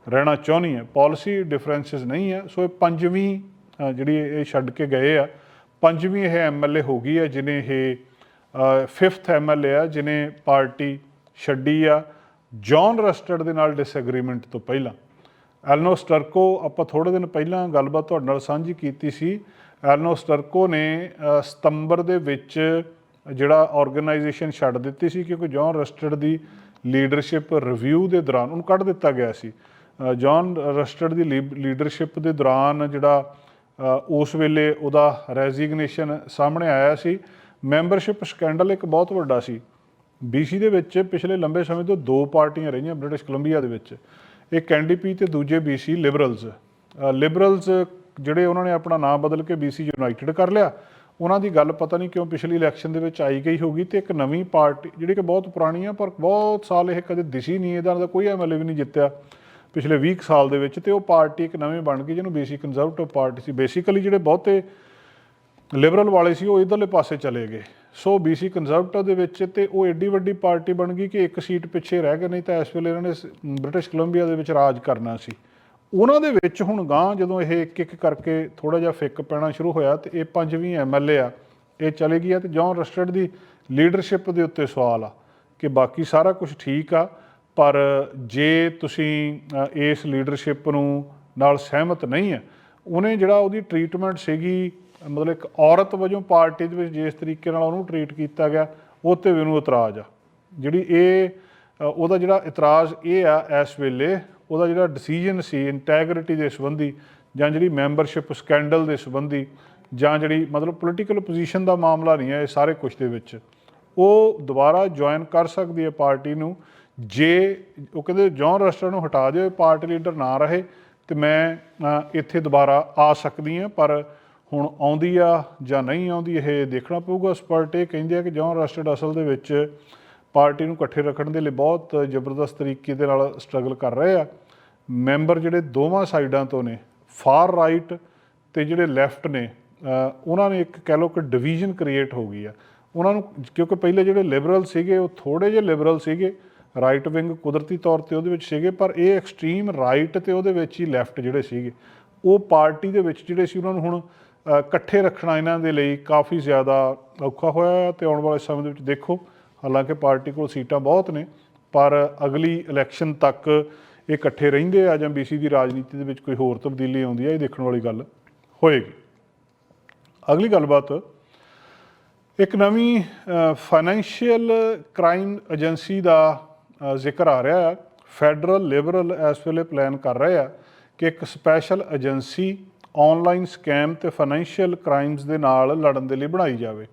ਰਹਿਣਾ ਚਾਹੁੰਦੀ ਹੈ। ਪਾਲਿਸੀ ਡਿਫਰੈਂਸਸ ਨਹੀਂ ਹੈ। ਸੋ ਇਹ ਪੰਜਵੀਂ ਜਿਹੜੀ ਇਹ ਛੱਡ ਕੇ ਗਏ ਆ, ਪੰਜਵੀਂ ਇਹ ਐਮਐਲਏ ਹੋ ਗਈ ਹੈ ਜਿਨੇ ਇਹ ਫਿਫਥ ਐਮਐਲਏ ਆ ਜਿਨੇ ਪਾਰਟੀ ਛੱਡੀ ਆ ਜੌਨ ਰਸਟਡ ਦੇ ਨਾਲ ਡਿਸਐਗਰੀਮੈਂਟ ਤੋਂ ਪਹਿਲਾਂ। ਐਲਨੋ ਸਟਰਕੋ ਆਪਾਂ ਥੋੜੇ ਦਿਨ ਪਹਿਲਾਂ ਗੱਲਬਾਤ ਤੁਹਾਡੇ ਨਾਲ ਸਾਂਝੀ ਕੀਤੀ ਸੀ। ਐਲਨੋ ਸਟਰਕੋ ਨੇ ਸਤੰਬਰ ਦੇ ਵਿੱਚ ਜਿਹੜਾ ਆਰਗੇਨਾਈਜੇਸ਼ਨ ਛੱਡ ਦਿੱਤੀ ਸੀ, ਕਿਉਂਕਿ ਜੌਨ ਰਸਟਡ ਦੀ ਲੀਡਰਸ਼ਿਪ ਰਿਵਿਊ ਦੇ ਦੌਰਾਨ ਉਹਨੂੰ ਕੱਢ ਦਿੱਤਾ ਗਿਆ ਸੀ। ਜੌਨ ਰਸਟਡ ਦੀ ਲੀਡਰਸ਼ਿਪ ਦੇ ਦੌਰਾਨ ਜਿਹੜਾ ਉਸ ਵੇਲੇ ਉਹਦਾ ਰੈਜ਼ਿਗਨੇਸ਼ਨ ਸਾਹਮਣੇ ਆਇਆ ਸੀ। ਮੈਂਬਰਸ਼ਿਪ ਸਕੈਂਡਲ ਇੱਕ ਬਹੁਤ ਵੱਡਾ ਸੀ। BC ਦੇ ਵਿੱਚ ਪਿਛਲੇ ਲੰਬੇ ਸਮੇਂ ਤੋਂ ਦੋ ਪਾਰਟੀਆਂ ਰਹੀਆਂ ਬ੍ਰਿਟਿਸ਼ ਕੋਲੰਬੀਆ ਦੇ ਵਿੱਚ। ਇੱਕ ਐਨਡੀਪੀ ਤੇ ਦੂਜੇ BC ਲਿਬਰਲਸ ਲਿਬਰਲਸ ਜਿਹੜੇ ਉਹਨਾਂ ਨੇ ਆਪਣਾ ਨਾਮ ਬਦਲ ਕੇ BC ਯੂਨਾਈਟਿਡ ਕਰ ਲਿਆ। ਉਹਨਾਂ ਦੀ ਗੱਲ ਪਤਾ ਨਹੀਂ ਕਿਉਂ ਪਿਛਲੀ ਇਲੈਕਸ਼ਨ ਦੇ ਵਿੱਚ ਆਈ ਗਈ ਹੋਗੀ ਤੇ ਇੱਕ ਨਵੀਂ ਪਾਰਟੀ ਜਿਹੜੀ ਕਿ ਬਹੁਤ ਪੁਰਾਣੀ ਆ, ਪਰ ਬਹੁਤ ਸਾਲ ਇਹ ਕਦੇ ਦਿਸੀ ਨਹੀਂ, ਇਹਦਾ ਦਾ ਕੋਈ ਐਮਐਲਏ ਵੀ ਨਹੀਂ ਜਿੱਤਿਆ। ਪਿਛਲੇ 20 ਕੁ ਸਾਲ ਦੇ ਵਿੱਚ ਤੇ ਉਹ ਪਾਰਟੀ ਇੱਕ ਨਵੀਂ ਬਣ ਗਈ, ਜਿਹਨੂੰ BC ਕੰਜ਼ਰਵੇਟਿਵ ਪਾਰਟੀ ਸੀ। ਬੇਸਿਕਲੀ ਜਿਹੜੇ ਬਹੁਤੇ ਲਿਬਰਲ ਵਾਲੇ ਸੀ, ਉਹ ਇਧਰਲੇ ਪਾਸੇ ਚਲੇ ਗਏ। ਸੋ BC ਕੰਜ਼ਰਵੇਟਿਵ ਦੇ ਵਿੱਚ ਤੇ ਉਹ ਐਡੀ ਵੱਡੀ ਪਾਰਟੀ ਬਣ ਗਈ ਕਿ ਇੱਕ ਸੀਟ ਪਿੱਛੇ ਰਹਿ ਗਏ, ਨਹੀਂ ਤਾਂ ਇਸ ਵੇਲੇ ਇਹਨਾਂ ਨੇ ਸ- ਬ੍ਰਿਟਿਸ਼ ਕੋਲੰਬੀਆ ਦੇ ਵਿੱਚ ਰਾਜ ਕਰਨਾ ਸੀ। ਉਹਨਾਂ ਦੇ ਵਿੱਚ ਹੁਣ ਗਾਂ ਜਦੋਂ ਇਹ ਇੱਕ ਇੱਕ ਕਰਕੇ ਥੋੜਾ ਜਿਹਾ ਫਿੱਕ ਪੈਣਾ ਸ਼ੁਰੂ ਹੋਇਆ ਤੇ ਇਹ ਪੰਜਵੀਂ ਐਮਐਲਏ ਆ, ਇਹ ਚਲੇ ਗਈ ਆ ਤੇ ਜੌਨ ਰਸਟਡ ਦੀ ਲੀਡਰਸ਼ਿਪ ਦੇ ਉੱਤੇ ਸਵਾਲ ਆ ਕਿ ਬਾਕੀ ਸਾਰਾ ਕੁਝ ਠੀਕ ਆ। ਪਰ ਜੇ ਤੁਸੀਂ ਇਸ ਲੀਡਰਸ਼ਿਪ ਨੂੰ ਨਾਲ ਸਹਿਮਤ ਨਹੀਂ ਹੈ, ਉਹਨੇ ਜਿਹੜਾ ਉਹਦੀ ਟ੍ਰੀਟਮੈਂਟ ਸੀਗੀ, ਮਤਲਬ ਇੱਕ ਔਰਤ ਵਜੋਂ ਪਾਰਟੀ ਦੇ ਵਿੱਚ ਜਿਸ ਤਰੀਕੇ ਨਾਲ ਉਹਨੂੰ ਟ੍ਰੀਟ ਕੀਤਾ ਗਿਆ, ਉਹ ਤੇ ਵੀ ਉਹਨੂੰ ਇਤਰਾਜ਼ ਆ। ਜਿਹੜੀ ਇਹ ਉਹਦਾ ਜਿਹੜਾ ਇਤਰਾਜ਼ ਇਹ ਆ ਇਸ ਵੇਲੇ, ਉਹਦਾ ਜਿਹੜਾ ਡਿਸੀਜਨ ਸੀ ਇੰਟੈਗ੍ਰਿਟੀ ਦੇ ਸੰਬੰਧੀ ਜਾਂ ਜਿਹੜੀ ਮੈਂਬਰਸ਼ਿਪ ਸਕੈਂਡਲ ਦੇ ਸੰਬੰਧੀ ਜਾਂ ਜਿਹੜੀ ਮਤਲਬ ਪੋਲੀਟੀਕਲ ਪੋਜੀਸ਼ਨ ਦਾ ਮਾਮਲਾ ਨਹੀਂ ਹੈ, ਇਹ ਸਾਰੇ ਕੁਝ ਦੇ ਵਿੱਚ, ਉਹ ਦੁਬਾਰਾ ਜੁਆਇਨ ਕਰ ਸਕਦੀ ਹੈ ਪਾਰਟੀ ਨੂੰ ਜੇ ਉਹ ਕਹਿੰਦੇ ਜੌਨ ਰਸਟਰ ਨੂੰ ਹਟਾ ਦਿਓ ਪਾਰਟੀ ਲੀਡਰ ਨਾ ਰਹੇ, ਤੇ ਮੈਂ ਇੱਥੇ ਦੁਬਾਰਾ ਆ ਸਕਦੀ ਹਾਂ, ਪਰ ਹੁਣ ਆਉਂਦੀ ਆ ਜਾਂ ਨਹੀਂ ਆਉਂਦੀ, ਇਹ ਦੇਖਣਾ ਪਊਗਾ। ਸਪਰਟ ਇਹ ਕਹਿੰਦੇ ਆ ਕਿ ਜੌਨ ਰਸਟਡ ਅਸਲ ਦੇ ਵਿੱਚ ਪਾਰਟੀ ਨੂੰ ਇਕੱਠੇ ਰੱਖਣ ਦੇ ਲਈ ਬਹੁਤ ਜ਼ਬਰਦਸਤ ਤਰੀਕੇ ਦੇ ਨਾਲ ਸਟਰਗਲ ਕਰ ਰਹੇ ਆ। ਮੈਂਬਰ ਜਿਹੜੇ ਦੋਵਾਂ ਸਾਈਡਾਂ ਤੋਂ ਨੇ ਫਾਰ ਰਾਈਟ ਤੇ ਜਿਹੜੇ ਲੈਫਟ ਨੇ ਉਹਨਾਂ ਨੇ ਇੱਕ ਕਹਿ ਲਓ ਕਿ ਡਿਵੀਜ਼ਨ ਕ੍ਰੀਏਟ ਹੋ ਗਈ ਆ। ਉਹਨਾਂ ਨੂੰ, ਕਿਉਂਕਿ ਪਹਿਲੇ ਜਿਹੜੇ ਲਿਬਰਲ ਸੀਗੇ, ਉਹ ਥੋੜੇ ਜਿਹੇ ਲਿਬਰਲ ਸੀਗੇ ਰਾਈਟ ਵਿੰਗ ਕੁਦਰਤੀ ਤੌਰ ਤੇ ਉਹਦੇ ਵਿੱਚ ਸੀਗੇ, ਪਰ ਇਹ ਐਕਸਟ੍ਰੀਮ ਰਾਈਟ ਤੇ ਉਹਦੇ ਵਿੱਚ ਹੀ ਲੈਫਟ ਜਿਹੜੇ ਸੀਗੇ। ਉਹ ਪਾਰਟੀ ਦੇ ਵਿੱਚ ਜਿਹੜੇ ਸੀ, ਉਹਨਾਂ ਨੂੰ ਹੁਣ ਇਕੱਠੇ ਰੱਖਣਾ ਇਹਨਾਂ ਦੇ ਲਈ ਕਾਫੀ ਜ਼ਿਆਦਾ ਔਖਾ ਹੋਇਆ ਹੈ ਤੇ ਆਉਣ ਵਾਲੇ ਸਮੇਂ ਦੇ ਵਿੱਚ ਦੇਖੋ, ਹਾਲਾਂਕਿ ਪਾਰਟੀ ਕੋਲ ਸੀਟਾਂ ਬਹੁਤ ਨੇ, ਪਰ ਅਗਲੀ ਇਲੈਕਸ਼ਨ ਤੱਕ ਇਹ ਇਕੱਠੇ ਰਹਿੰਦੇ ਆ ਜਾਂ ਬੀਸੀ ਦੀ ਰਾਜਨੀਤੀ ਦੇ ਵਿੱਚ ਕੋਈ ਹੋਰ ਤਬਦੀਲੀ ਆਉਂਦੀ ਹੈ ਇਹ ਦੇਖਣ ਵਾਲੀ ਗੱਲ ਹੋਏਗੀ। ਅਗਲੀ ਗੱਲਬਾਤ, ਇੱਕ ਨਵੀਂ ਫਾਈਨੈਂਸ਼ੀਅਲ ਕ੍ਰਾਈਮ ਏਜੰਸੀ ਦਾ ਜ਼ਿਕਰ ਆ ਰਿਹਾ ਹੈ ਫੈਡਰਲ ਲਿਬਰਲ ਇਸ ਵੇਲੇ ਪਲਾਨ ਕਰ ਰਹੇ ਆ ਕਿ ਇੱਕ ਸਪੈਸ਼ਲ ਏਜੰਸੀ ਆਨਲਾਈਨ ਸਕੈਮ ਤੇ ਫਾਈਨੈਂਸ਼ੀਅਲ ਕ੍ਰਾਈਮਸ ਦੇ ਨਾਲ ਲੜਨ ਦੇ ਲਈ ਬਣਾਈ ਜਾਵੇ।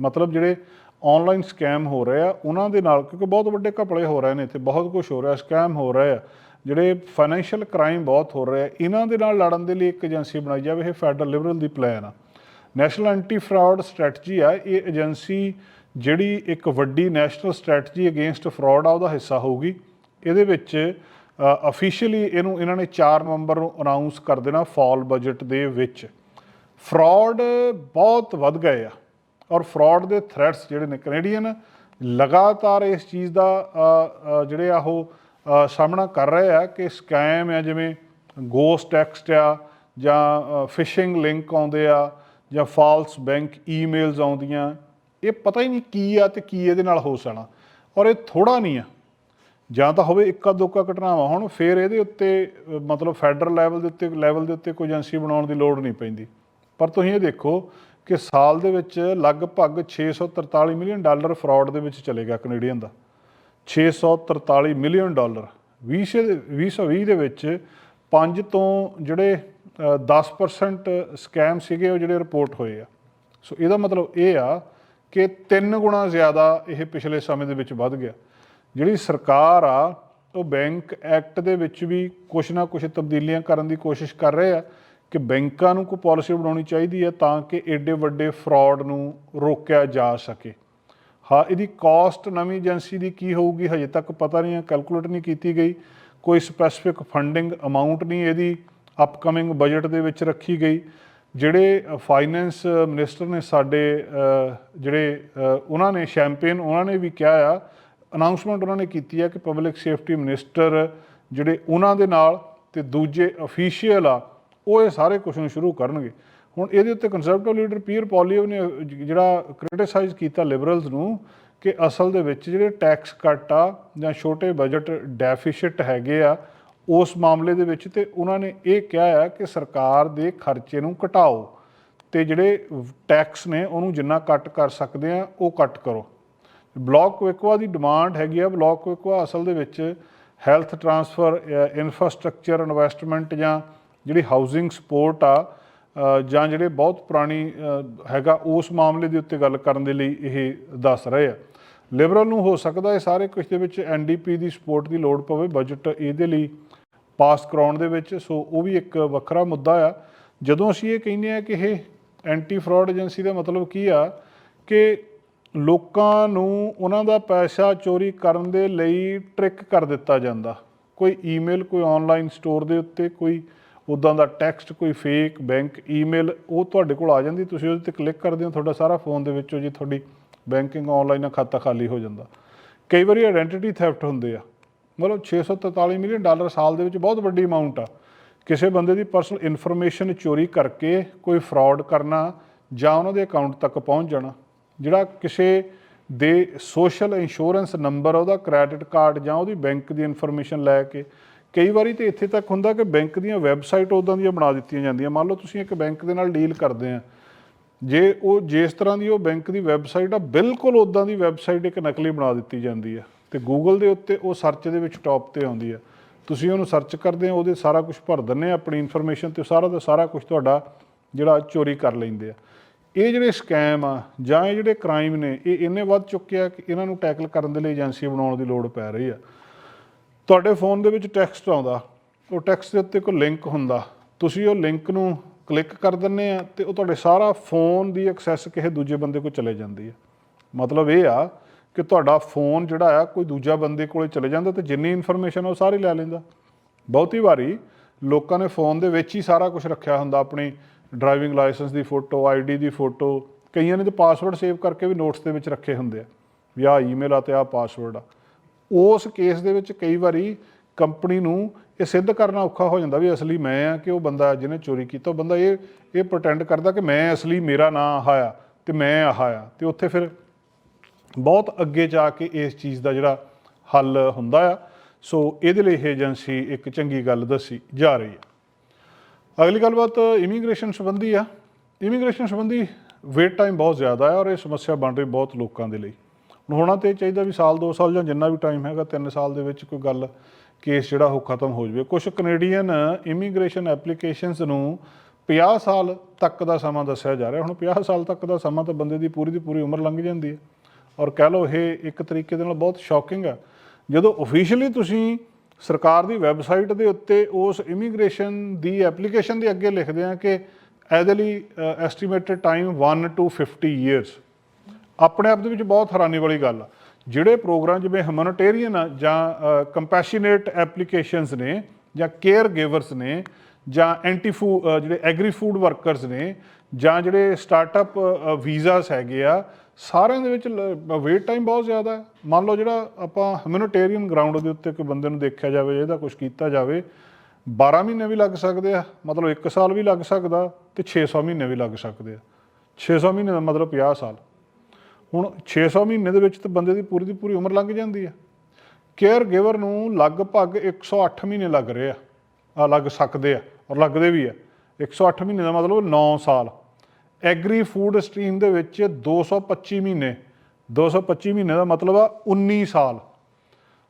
ਮਤਲਬ ਜਿਹੜੇ ਆਨਲਾਈਨ ਸਕੈਮ ਹੋ ਰਹੇ ਆ, ਉਹਨਾਂ ਦੇ ਨਾਲ, ਕਿਉਂਕਿ ਬਹੁਤ ਵੱਡੇ ਘਪਲੇ ਹੋ ਰਹੇ ਨੇ ਇੱਥੇ, ਬਹੁਤ ਕੁਝ ਹੋ ਰਿਹਾ ਸਕੈਮ ਹੋ ਰਹੇ ਆ। ਜਿਹੜੇ ਫਾਈਨੈਂਸ਼ੀਅਲ ਕ੍ਰਾਈਮ ਬਹੁਤ ਹੋ ਰਹੇ ਆ, ਇਹਨਾਂ ਦੇ ਨਾਲ ਲੜਨ ਦੇ ਲਈ ਇੱਕ ਏਜੰਸੀ ਬਣਾਈ ਜਾਵੇ, ਇਹ ਫੈਡਰਲ ਲਿਬਰਲ ਦੀ ਪਲਾਨ ਆ। ਨੈਸ਼ਨਲ ਐਂਟੀ ਫਰਾਡ ਸਟ੍ਰੈਟਜੀ ਆ, ਇਹ ਏਜੰਸੀ ਜਿਹੜੀ ਇੱਕ ਵੱਡੀ ਨੈਸ਼ਨਲ ਸਟ੍ਰੈਟਜੀ ਅਗੇਂਸਟ ਫਰਾਡ ਆ, ਉਹਦਾ ਹਿੱਸਾ ਹੋਊਗੀ। ਇਹਦੇ ਵਿੱਚ ਅਫੀਸ਼ੀਅਲੀ ਇਹਨੂੰ ਇਹਨਾਂ ਨੇ 4 ਨਵੰਬਰ ਨੂੰ ਅਨਾਉਂਸ ਕਰ ਦੇਣਾ ਫਾਲ ਬਜਟ ਦੇ ਵਿੱਚ। ਫਰਾਡ ਬਹੁਤ ਵੱਧ ਗਏ ਆ ਔਰ ਫਰਾਡ ਦੇ ਥ੍ਰੈਟਸ ਜਿਹੜੇ ਨੇ ਕੈਨੇਡੀਅਨ ਲਗਾਤਾਰ ਇਸ ਚੀਜ਼ ਦਾ ਜਿਹੜੇ ਆ ਉਹ ਸਾਹਮਣਾ ਕਰ ਰਹੇ ਆ ਕਿ ਸਕੈਮ ਆ, ਜਿਵੇਂ ਗੋਸਟ ਟੈਕਸਟ ਆ ਜਾਂ ਫਿਸ਼ਿੰਗ ਲਿੰਕ ਆਉਂਦੇ ਆ ਜਾਂ ਫਾਲਸ ਬੈਂਕ ਈਮੇਲਸ ਆਉਂਦੀਆਂ। ਇਹ ਪਤਾ ਹੀ ਨਹੀਂ ਕੀ ਆ ਤੇ ਕੀ ਇਹਦੇ ਨਾਲ ਹੋ ਸਕਣਾ ਔਰ ਇਹ ਥੋੜਾ ਨਹੀਂ ਆ। ਜਾਂ ਤਾਂ ਹੋਵੇ ਇੱਕਾ ਦੋਕਾ ਘਟਨਾਵਾਂ। ਹੁਣ ਫਿਰ ਇਹਦੇ ਉੱਤੇ ਮਤਲਬ ਫੈਡਰਲ ਲੈਵਲ ਦੇ ਉੱਤੇ ਲੈਵਲ ਦੇ ਉੱਤੇ ਕੋਈ ਏਜੰਸੀ ਬਣਾਉਣ ਦੀ ਲੋੜ ਨਹੀਂ ਪੈਂਦੀ। ਪਰ ਤੁਸੀਂ ਇਹ ਦੇਖੋ ਕਿ ਸਾਲ ਦੇ ਵਿੱਚ ਲਗਭਗ 643 ਮਿਲੀਅਨ ਡਾਲਰ ਫਰਾਡ ਦੇ ਵਿੱਚ ਚਲੇਗਾ ਕੈਨੇਡੀਅਨ ਦਾ। 643 ਮਿਲੀਅਨ ਡਾਲਰ। 20 ਦੇ 2020 ਦੇ ਵਿੱਚ 5 ਤੋਂ ਜਿਹੜੇ ਅ, 10% ਸਕੈਮ ਸੀਗੇ ਉਹ ਜਿਹੜੇ ਰਿਪੋਰਟ ਹੋਏ ਆ। ਸੋ ਇਹਦਾ ਮਤਲਬ ਇਹ ਆ ਕਿ ਤਿੰਨ ਗੁਣਾ ਜ਼ਿਆਦਾ ਇਹ ਪਿਛਲੇ ਸਮੇਂ ਦੇ ਵਿੱਚ ਵੱਧ ਗਿਆ। ਜਿਹੜੀ ਸਰਕਾਰ ਆ, ਉਹ ਬੈਂਕ ਐਕਟ ਦੇ ਵਿੱਚ ਵੀ ਕੁਛ ਨਾ ਕੁਛ ਤਬਦੀਲੀਆਂ ਕਰਨ ਦੀ ਕੋਸ਼ਿਸ਼ ਕਰ ਰਹੇ ਆ ਕਿ ਬੈਂਕਾਂ ਨੂੰ ਕੋਈ ਪਾਲਿਸੀ ਬਣਾਉਣੀ ਚਾਹੀਦੀ ਹੈ ਤਾਂ ਕਿ ਏਡੇ ਵੱਡੇ ਫਰਾਡ ਨੂੰ ਰੋਕਿਆ ਜਾ ਸਕੇ। ਹਾਂ, ਇਹਦੀ ਕਾਸਟ ਨਵੀਂ ਏਜੰਸੀ ਦੀ ਕੀ ਹੋਊਗੀ ਹਜੇ ਤੱਕ ਪਤਾ ਨਹੀਂ ਹੈ ਕੈਲਕੂਲੇਟ ਨਹੀਂ ਕੀਤੀ ਗਈ। ਕੋਈ ਸਪੈਸੀਫਿਕ ਫੰਡਿੰਗ ਅਮਾਉਂਟ ਨਹੀਂ ਇਹਦੀ ਅਪਕਮਿੰਗ ਬਜਟ ਦੇ ਵਿੱਚ ਰੱਖੀ ਗਈ। ਜਿਹੜੇ ਫਾਈਨੈਂਸ ਮਿਨਿਸਟਰ ਨੇ ਸਾਡੇ ਜਿਹੜੇ ਉਹਨਾਂ ਨੇ ਸ਼ੈਂਪੇਨ ਉਹਨਾਂ ਨੇ ਵੀ ਕਿਹਾ ਆ ਅਨਾਉਂਸਮੈਂਟ ਉਹਨਾਂ ਨੇ ਕੀਤੀ ਹੈ ਕਿ ਪਬਲਿਕ ਸੇਫਟੀ ਮਿਨਿਸਟਰ ਜਿਹੜੇ ਉਹਨਾਂ ਦੇ ਨਾਲ ਤੇ ਦੂਜੇ ਅਫੀਸ਼ੀਅਲ ਆ, ਉਹ ਇਹ ਸਾਰੇ ਕੁਝ ਨੂੰ ਸ਼ੁਰੂ ਕਰਨਗੇ। ਹੁਣ ਇਹਦੇ ਉੱਤੇ ਕੰਜ਼ਰਵੇਟਿਵ ਲੀਡਰ ਪੀਅਰ ਪੋਲੀਓ ਨੇ ਜਿਹੜਾ ਕ੍ਰਿਟਿਸਾਈਜ਼ ਕੀਤਾ ਲਿਬਰਲਸ ਨੂੰ ਕਿ ਅਸਲ ਦੇ ਵਿੱਚ ਜਿਹੜੇ ਟੈਕਸ ਕੱਟ ਆ ਜਾਂ ਛੋਟੇ ਬਜਟ ਡੈਫਿਸਿਟ ਹੈਗੇ ਆ ਉਸ ਮਾਮਲੇ ਦੇ ਵਿੱਚ ਤੇ ਉਹਨਾਂ ਨੇ ਇਹ ਕਿਹਾ ਆ ਕਿ ਸਰਕਾਰ ਦੇ ਖਰਚੇ ਨੂੰ ਘਟਾਓ ਤੇ ਜਿਹੜੇ ਟੈਕਸ ਨੇ ਉਹਨੂੰ ਜਿੰਨਾ ਕੱਟ ਕਰ ਸਕਦੇ ਆ, ਉਹ ਕੱਟ ਕਰੋ। ਬਲਾਕ ਕੁਇਕਵਾ ਦੀ ਡਿਮਾਂਡ ਹੈਗੀ ਆ, ਬਲਾਕ ਕੁਇਕਵਾ ਅਸਲ ਦੇ ਵਿੱਚ ਹੈਲਥ ਟਰਾਂਸਫਰ ਇਨਫਰਾਸਟ੍ਰਕਚਰ ਇਨਵੈਸਟਮੈਂਟ ਜਾਂ ਜਿਹੜੀ ਹਾਊਸਿੰਗ ਸਪੋਰਟ ਆ ਜਾਂ ਜਿਹੜੇ ਬਹੁਤ ਪੁਰਾਣੀ ਹੈਗਾ ਉਸ ਮਾਮਲੇ ਦੇ ਉੱਤੇ ਗੱਲ ਕਰਨ ਦੇ ਲਈ ਇਹ ਦੱਸ ਰਹੇ ਆ। ਲਿਬਰਲ ਨੂੰ ਹੋ ਸਕਦਾ ਇਹ ਸਾਰੇ ਕੁਝ ਦੇ ਵਿੱਚ ਐਨਡੀਪੀ ਦੀ ਸਪੋਰਟ ਦੀ ਲੋੜ ਪਵੇ ਬਜਟ ਇਹਦੇ ਲਈ ਪਾਸ ਕਰਾਉਣ ਦੇ ਵਿੱਚ, ਸੋ ਉਹ ਵੀ ਇੱਕ ਵੱਖਰਾ ਮੁੱਦਾ ਆ। ਜਦੋਂ ਅਸੀਂ ਇਹ ਕਹਿੰਦੇ ਆ ਕਿ ਇਹ ਐਂਟੀ ਫਰਾਡ ਏਜੰਸੀ ਦਾ ਮਤਲਬ ਕੀ ਆ ਕਿ ਲੋਕਾਂ ਨੂੰ ਉਹਨਾਂ ਦਾ ਪੈਸਾ ਚੋਰੀ ਕਰਨ ਦੇ ਲਈ ਟ੍ਰਿਕ ਕਰ ਦਿੱਤਾ ਜਾਂਦਾ। ਕੋਈ ਈਮੇਲ ਕੋਈ ਆਨਲਾਈਨ ਸਟੋਰ ਦੇ ਉੱਤੇ, ਕੋਈ ਉਦਾਂ ਦਾ ਟੈਕਸਟ ਕੋਈ ਫੇਕ ਬੈਂਕ ਈਮੇਲ ਉਹ ਤੁਹਾਡੇ ਕੋਲ ਆ ਜਾਂਦੀ। ਤੁਸੀਂ ਉਹਦੇ ਤੇ ਕਲਿੱਕ ਕਰਦੇ ਹੋ, ਤੁਹਾਡਾ ਸਾਰਾ ਫੋਨ ਦੇ ਵਿੱਚੋਂ ਜੀ ਤੁਹਾਡੀ ਬੈਂਕਿੰਗ ਆਨਲਾਈਨ ਖਾਤਾ ਖਾਲੀ ਹੋ ਜਾਂਦਾ। ਕਈ ਵਾਰੀ ਆਇਡੈਂਟੀਟੀ ਥੈਫਟ ਹੁੰਦੇ ਆ। ਮਤਲਬ 643 ਮਿਲੀਅਨ ਡਾਲਰ ਸਾਲ ਦੇ ਵਿੱਚ ਬਹੁਤ ਵੱਡੀ ਅਮਾਉਂਟ ਆ। ਕਿਸੇ ਬੰਦੇ ਦੀ ਪਰਸਨਲ ਇਨਫੋਰਮੇਸ਼ਨ ਚੋਰੀ ਕਰਕੇ ਕੋਈ ਫਰਾਡ ਕਰਨਾ ਜਾਂ ਉਹਨਾਂ ਦੇ ਅਕਾਊਂਟ ਤੱਕ ਪਹੁੰਚ ਜਾਣਾ, ਜਿਹੜਾ ਕਿਸੇ ਦੇ ਸੋਸ਼ਲ ਇੰਸ਼ੋਰੈਂਸ ਨੰਬਰ ਉਹਦਾ ਕ੍ਰੈਡਿਟ ਕਾਰਡ ਜਾਂ ਉਹਦੀ ਬੈਂਕ ਦੀ ਇਨਫੋਰਮੇਸ਼ਨ ਲੈ ਕੇ, ਕਈ ਵਾਰੀ ਤੇ ਇੱਥੇ ਤੱਕ ਹੁੰਦਾ ਕਿ ਬੈਂਕ ਦੀਆਂ ਵੈਬਸਾਈਟ ਉਦਾਂ ਦੀਆਂ ਬਣਾ ਦਿੱਤੀਆਂ ਜਾਂਦੀਆਂ। ਮੰਨ ਲਓ ਤੁਸੀਂ ਇੱਕ ਬੈਂਕ ਦੇ ਨਾਲ ਡੀਲ ਕਰਦੇ ਆ। ਜੇ ਉਹ ਜਿਸ ਤਰ੍ਹਾਂ ਦੀ ਉਹ ਬੈਂਕ ਦੀ ਵੈਬਸਾਈਟ ਆ, ਬਿਲਕੁਲ ਉਦਾਂ ਦੀ ਵੈਬਸਾਈਟ ਇੱਕ ਨਕਲੀ ਬਣਾ ਦਿੱਤੀ ਜਾਂਦੀ ਆ। ਤੇ ਗੂਗਲ ਦੇ ਉੱਤੇ ਉਹ ਸਰਚ ਦੇ ਵਿੱਚ ਟੌਪ ਤੇ ਆਉਂਦੀ ਆ। ਤੁਸੀਂ ਉਹਨੂੰ ਸਰਚ ਕਰਦੇ ਹੋ, ਉਹਦੇ ਸਾਰਾ ਕੁਝ ਭਰ ਦਿੰਦੇ ਆ ਆਪਣੀ ਇਨਫੋਰਮੇਸ਼ਨ ਤੇ ਸਾਰਾ ਦਾ ਸਾਰਾ ਕੁਝ ਤੁਹਾਡਾ ਜਿਹੜਾ ਚੋਰੀ ਕਰ ਲੈਂਦੇ ਆ। ਇਹ ਜਿਹੜੇ ਸਕੈਮ ਆ ਜਾਂ ਇਹ ਜਿਹੜੇ ਕ੍ਰਾਈਮ ਨੇ, ਇਹ ਇੰਨੇ ਵੱਧ ਚੁੱਕੇ ਆ ਕਿ ਇਹਨਾਂ ਨੂੰ ਟੈਕਲ ਕਰਨ ਦੇ ਲਈ ਏਜੰਸੀ ਬਣਾਉਣ ਦੀ ਲੋੜ ਪੈ ਰਹੀ ਆ। ਤੁਹਾਡੇ ਫੋਨ ਦੇ ਵਿੱਚ ਟੈਕਸਟ ਆਉਂਦਾ, ਉਹ ਟੈਕਸਟ ਦੇ ਉੱਤੇ ਕੋਈ ਲਿੰਕ ਹੁੰਦਾ, ਤੁਸੀਂ ਉਹ ਲਿੰਕ ਨੂੰ ਕਲਿੱਕ ਕਰ ਦਿੰਦੇ ਆ ਤੇ ਉਹ ਤੁਹਾਡੇ ਸਾਰਾ ਫੋਨ ਦੀ ਐਕਸੈਸ ਕਿਸੇ ਦੂਜੇ ਬੰਦੇ ਕੋਲ ਚਲੇ ਜਾਂਦੀ ਆ। ਮਤਲਬ ਇਹ ਆ ਕਿ ਤੁਹਾਡਾ ਫੋਨ ਜਿਹੜਾ ਆ, ਕੋਈ ਦੂਜਾ ਬੰਦੇ ਕੋਲੇ ਚਲੇ ਜਾਂਦਾ ਤੇ ਜਿੰਨੀ ਇਨਫੋਰਮੇਸ਼ਨ ਉਹ ਸਾਰੀ ਲੈ ਲੈਂਦਾ। ਬਹੁਤੀ ਵਾਰੀ ਲੋਕਾਂ ਨੇ ਫੋਨ ਦੇ ਵਿੱਚ ਹੀ ਸਾਰਾ ਕੁਝ ਰੱਖਿਆ ਹੁੰਦਾ, ਆਪਣੀ ਡਰਾਈਵਿੰਗ ਲਾਇਸੈਂਸ ਦੀ ਫੋਟੋ ਆਈਡੀ ਦੀ ਫੋਟੋ, ਕਈਆਂ ਨੇ ਤਾਂ ਪਾਸਵਰਡ ਸੇਵ ਕਰਕੇ ਵੀ ਨੋਟਸ ਦੇ ਵਿੱਚ ਰੱਖੇ ਹੁੰਦੇ ਆ, ਵੀ ਆਹ ਈਮੇਲ ਆ ਤੇ ਆਹ ਪਾਸਵਰਡ ਆ। ਉਸ ਕੇਸ ਦੇ ਵਿੱਚ ਕਈ ਵਾਰੀ ਕੰਪਨੀ ਨੂੰ ਇਹ ਸਿੱਧ ਕਰਨਾ ਔਖਾ ਹੋ ਜਾਂਦਾ ਵੀ ਅਸਲੀ ਮੈਂ ਆ ਕਿ ਉਹ ਬੰਦਾ ਜਿਹਨੇ ਚੋਰੀ ਕੀਤਾ, ਉਹ ਬੰਦਾ ਇਹ ਇਹ ਪ੍ਰਟੈਂਡ ਕਰਦਾ ਕਿ ਮੈਂ ਅਸਲੀ ਮੇਰਾ ਨਾਂ ਆਹ ਆ ਤੇ ਮੈਂ ਆਹ ਆ ਤੇ ਉੱਥੇ ਫਿਰ ਬਹੁਤ ਅੱਗੇ ਜਾ ਕੇ ਇਸ ਚੀਜ਼ ਦਾ ਜਿਹੜਾ ਹੱਲ ਹੁੰਦਾ ਆ। ਸੋ ਇਹਦੇ ਲਈ ਇਹ ਏਜੰਸੀ ਇੱਕ ਚੰਗੀ ਗੱਲ ਦੱਸੀ ਜਾ ਰਹੀ ਹੈ। ਅਗਲੀ ਗੱਲਬਾਤ ਇਮੀਗ੍ਰੇਸ਼ਨ ਸੰਬੰਧੀ ਆ। ਇਮੀਗ੍ਰੇਸ਼ਨ ਸੰਬੰਧੀ ਵੇਟ ਟਾਈਮ ਬਹੁਤ ਜ਼ਿਆਦਾ ਹੈ ਔਰ ਇਹ ਸਮੱਸਿਆ ਬਣ ਰਹੀ ਬਹੁਤ ਲੋਕਾਂ ਦੇ ਲਈ। ਹੁਣ ਹੋਣਾ ਤੇ ਚਾਹੀਦਾ ਵੀ ਸਾਲ 2 ਸਾਲ ਜਾਂ ਜਿੰਨਾ ਵੀ ਟਾਈਮ ਹੈਗਾ 3 ਸਾਲ ਦੇ ਵਿੱਚ ਕੋਈ ਗੱਲ ਕੇਸ ਜਿਹੜਾ ਉਹ ਖਤਮ ਹੋ ਜਾਵੇ। ਕੁਝ ਕੈਨੇਡੀਅਨ ਇਮੀਗ੍ਰੇਸ਼ਨ ਐਪਲੀਕੇਸ਼ਨਸ ਨੂੰ 50 ਸਾਲ ਤੱਕ ਦਾ ਸਮਾਂ ਦੱਸਿਆ ਜਾ ਰਿਹਾ। ਹੁਣ 50 ਸਾਲ ਤੱਕ ਦਾ ਸਮਾਂ ਤਾਂ ਬੰਦੇ ਦੀ ਪੂਰੀ ਦੀ ਪੂਰੀ ਉਮਰ ਲੰਘ ਜਾਂਦੀ ਹੈ। ਔਰ ਕਹਿ ਲਓ ਇਹ ਇੱਕ ਤਰੀਕੇ ਦੇ ਨਾਲ ਬਹੁਤ ਸ਼ੌਕਿੰਗ ਆ। ਜਦੋਂ ਅਫੀਸ਼ੀਅਲੀ ਤੁਸੀਂ ਸਰਕਾਰ ਦੀ ਵੈਬਸਾਈਟ ਦੇ ਉੱਤੇ ਉਸ ਇਮੀਗ੍ਰੇਸ਼ਨ ਦੀ ਐਪਲੀਕੇਸ਼ਨ ਦੇ ਅੱਗੇ ਲਿਖਦੇ ਆ ਕਿ ਇਹਦੇ ਲਈ ਐਸਟੀਮੇਟਡ ਟਾਈਮ 1 ਟੂ 50 ਇਅਰਸ ਆਪਣੇ ਆਪ ਦੇ ਵਿੱਚ ਬਹੁਤ ਹੈਰਾਨੀ ਵਾਲੀ ਗੱਲ ਆ। ਜਿਹੜੇ ਪ੍ਰੋਗਰਾਮ ਜਿਵੇਂ ਹਿਊਮਨਿਟੇਰੀਅਨ ਜਾਂ ਕੰਪੈਸ਼ਨੇਟ ਐਪਲੀਕੇਸ਼ਨਸ ਨੇ ਜਾਂ ਕੇਅਰ ਗਿਵਰਸ ਨੇ ਜਾਂ ਐਂਟੀ ਫੂ ਜਿਹੜੇ ਐਗਰੀ ਫੂਡ ਵਰਕਰਸ ਨੇ ਜਾਂ ਜਿਹੜੇ ਸਟਾਰਟਅਪ ਵੀਜ਼ਾਸ ਹੈਗੇ ਆ ਸਾਰਿਆਂ ਦੇ ਵਿੱਚ ਵੇਟ ਟਾਈਮ ਬਹੁਤ ਜ਼ਿਆਦਾ ਹੈ। ਮੰਨ ਲਓ ਜਿਹੜਾ ਆਪਾਂ ਹਿਊਮਨਿਟੇਰੀਅਨ ਗਰਾਊਂਡ ਦੇ ਉੱਤੇ ਕੋਈ ਬੰਦੇ ਨੂੰ ਦੇਖਿਆ ਜਾਵੇ ਇਹਦਾ ਕੁਝ ਕੀਤਾ ਜਾਵੇ 12 ਮਹੀਨੇ ਵੀ ਲੱਗ ਸਕਦੇ ਆ, ਮਤਲਬ 1 ਸਾਲ ਵੀ ਲੱਗ ਸਕਦਾ ਤੇ 600 ਮਹੀਨੇ ਵੀ ਲੱਗ ਸਕਦੇ ਆ। 600 ਮਹੀਨੇ ਦਾ ਮਤਲਬ 50 ਸਾਲ। ਹੁਣ 600 ਮਹੀਨੇ ਦੇ ਵਿੱਚ ਤਾਂ ਬੰਦੇ ਦੀ ਪੂਰੀ ਦੀ ਪੂਰੀ ਉਮਰ ਲੰਘ ਜਾਂਦੀ ਹੈ ਕੇਅਰ ਗਿਵਰ ਨੂੰ ਲਗਭਗ 108 ਮਹੀਨੇ ਲੱਗ ਰਹੇ ਆ। ਆ, ਲੱਗ ਸਕਦੇ ਆ, ਔਰ ਲੱਗਦੇ ਵੀ ਆ। 108 ਮਹੀਨੇ ਦਾ ਮਤਲਬ 9 ਸਾਲ। ਐਗਰੀ ਫੂਡ ਸਟਰੀਮ ਦੇ ਵਿੱਚ 225 ਮਹੀਨੇ 225 ਮਹੀਨੇ ਦਾ ਮਤਲਬ ਆ 19 ਸਾਲ।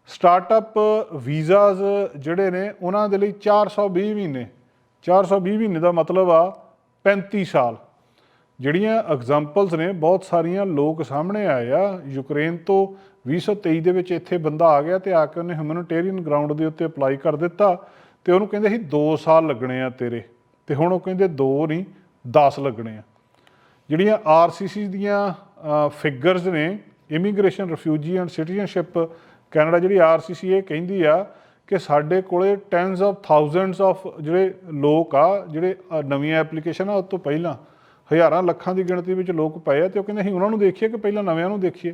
ਸਟਾਰਟਅਪ ਵੀਜ਼ਾਸ ਜਿਹੜੇ ਨੇ, ਉਹਨਾਂ ਦੇ ਲਈ 420 ਮਹੀਨੇ 420 ਮਹੀਨੇ ਦਾ ਮਤਲਬ ਆ 35 ਸਾਲ। ਜਿਹੜੀਆਂ ਐਗਜ਼ਾਮਪਲਸ ਨੇ, ਬਹੁਤ ਸਾਰੀਆਂ ਲੋਕ ਸਾਹਮਣੇ ਆਏ ਆ। ਯੂਕਰੇਨ ਤੋਂ 2023 ਦੇ ਵਿੱਚ ਇੱਥੇ ਬੰਦਾ ਆ ਗਿਆ ਤੇ ਆ ਕੇ ਉਹਨੇ ਹਿਊਮਨਿਟੇਰੀਅਨ ਗਰਾਊਂਡ ਦੇ ਉੱਤੇ ਅਪਲਾਈ ਕਰ ਦਿੱਤਾ ਤੇ ਉਹਨੂੰ ਕਹਿੰਦੇ ਸੀ 2 ਸਾਲ ਲੱਗਣੇ ਆ ਤੇਰੇ। ਤੇ ਹੁਣ ਉਹ ਕਹਿੰਦੇ 2 ਨਹੀਂ 10 ਲੱਗਣੇ ਆ। ਜਿਹੜੀਆਂ ਆਰਸੀਸੀ ਦੀਆਂ ਫਿਗਰਸ ਨੇ immigration refugee and citizenship Canada ਜਿਹੜੀ ਆਰਸੀਸੀ ਇਹ ਕਹਿੰਦੀ ਆ ਕਿ ਸਾਡੇ ਕੋਲੇ ਟੈਨਸ ਆਫ ਥਾਊਜ਼ੈਂਡਸ ਆਫ ਜਿਹੜੇ ਲੋਕ ਆ, ਜਿਹੜੇ ਨਵੀਆਂ ਐਪਲੀਕੇਸ਼ਨ ਆ ਉਸ ਤੋਂ ਪਹਿਲਾਂ ਹਜ਼ਾਰਾਂ ਲੱਖਾਂ ਦੀ ਗਿਣਤੀ ਵਿੱਚ ਲੋਕ ਪਏ ਆ ਤੇ ਉਹ ਕਹਿੰਦੇ ਅਸੀਂ ਉਹਨਾਂ ਨੂੰ ਦੇਖੀਏ ਕਿ ਪਹਿਲਾਂ ਨਵਿਆਂ ਨੂੰ ਦੇਖੀਏ।